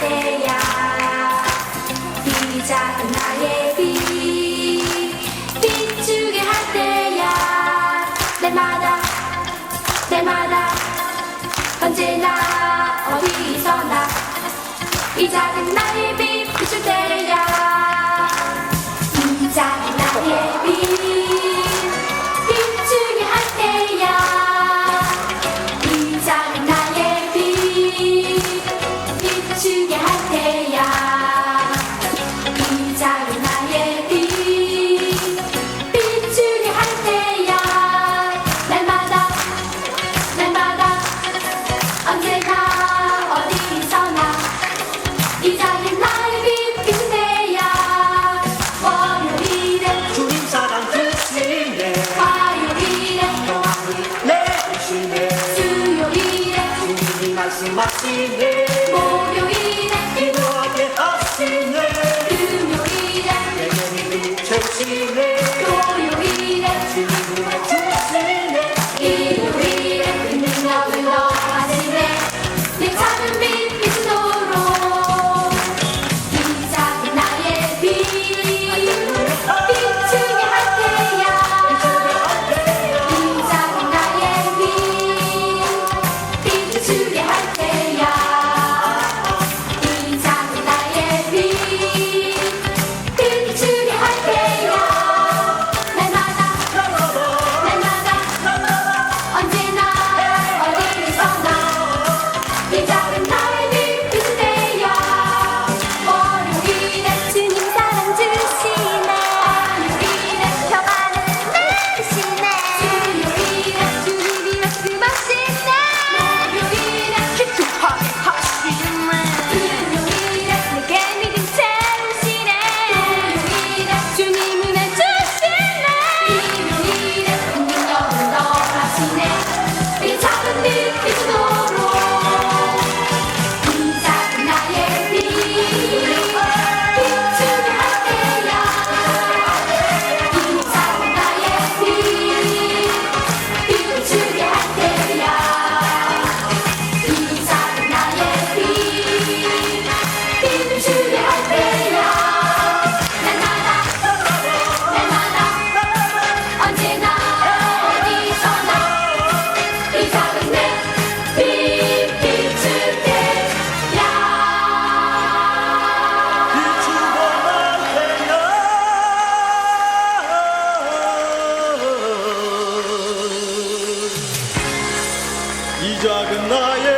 때야. 비 작은 나의 비비추게 할 때야. 날마다 날마다. 언제나 어디서나 이 작은 나의 빛 비출 때야. ますますね」 이 작은 나의